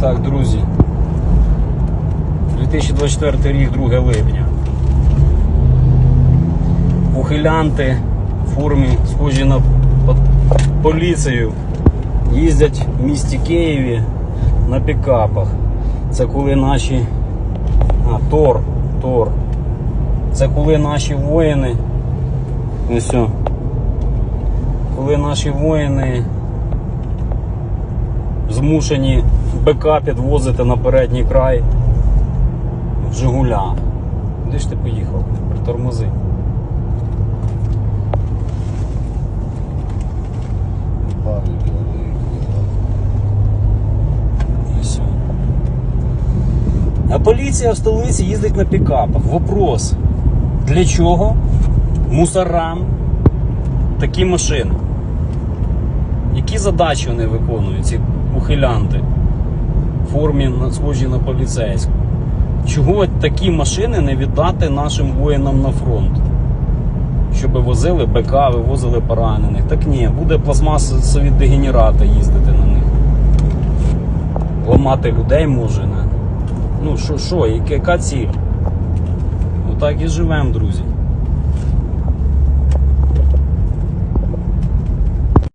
Так, друзі. 2024 рік, 2 липня. Ухилянти в формі, схожі на поліцію, їздять в місті Києві на пікапах. Це коли наші. А, Тор, Тор. Це коли наші воїни. Ось. о. Коли наші воїни змушені БК підвозити на передній край в Жигулях. Де ж ти поїхав? Тормози. Павлики вони І все. А поліція в столиці їздить на пікапах. Вопрос. Для чого мусорам такі машини? Які задачі вони виконують, ухилянти в формі схожі на поліцейську? Чого такі машини не віддати нашим воїнам на фронт? Щоб возили БК, вивозили поранених. Так ні, буде пластмасові дегенерати їздити на них ламати людей може. Не? Ну що, що, яка- ціль? Отак і живемо, друзі.